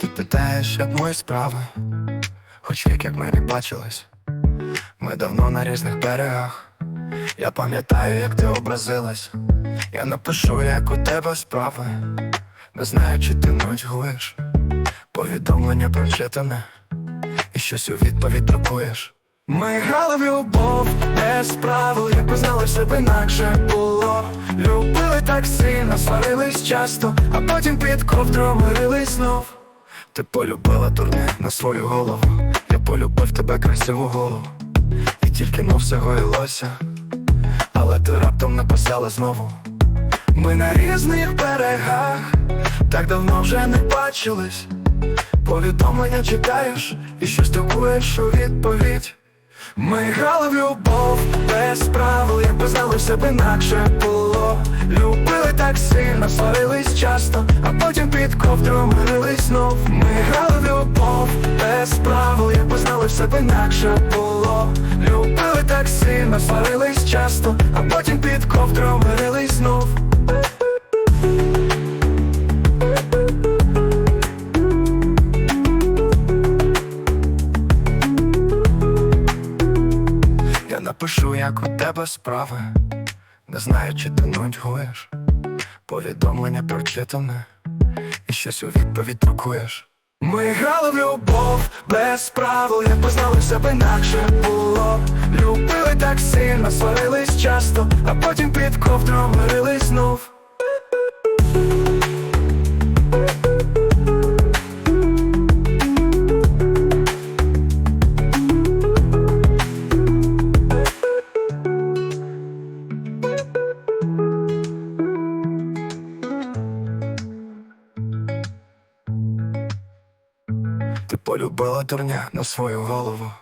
Ти питаєш, як мої справи, хоч вік, як ми не бачились. Ми давно на різних берегах. Я пам'ятаю, як ти образилась. Я напишу, як у тебе справи. Не знаю, чи ти нудьгуєш. Повідомлення прочитане, і щось у відповідь друкуєш. Ми грали в любов без правил, якби знали, все б інакше було. Любили так сильно, сварились часто, а потім під ковдром мирились знов. Ти полюбила турне на свою голову. Я полюбив тебе красиву голову. І тільки но все гоїлося, але ти раптом написала знову. Ми на різних берегах, так давно вже не бачились. Повідомлення чекаєш і щось дивуєш у відповідь. Ми грали в любов без правил, якби знали все б інакше було. Любили так сильно, сварились часто, а потім під ковдром мирились знов. Ми грали в любов без правил, якби знали все б інакше було. Любили так сильно, сварились часто, а потім під ковдром мирились напишу, як у тебе справи. Не знаю, чи ти нудьгуєш. Повідомлення прочитане, і щось у відповідь друкуєш. Ми грали в любов без правил, як познали себе інакше було. Любили так сильно, сварились часто, а потім під ковдром Ти полюбила турня на свою голову.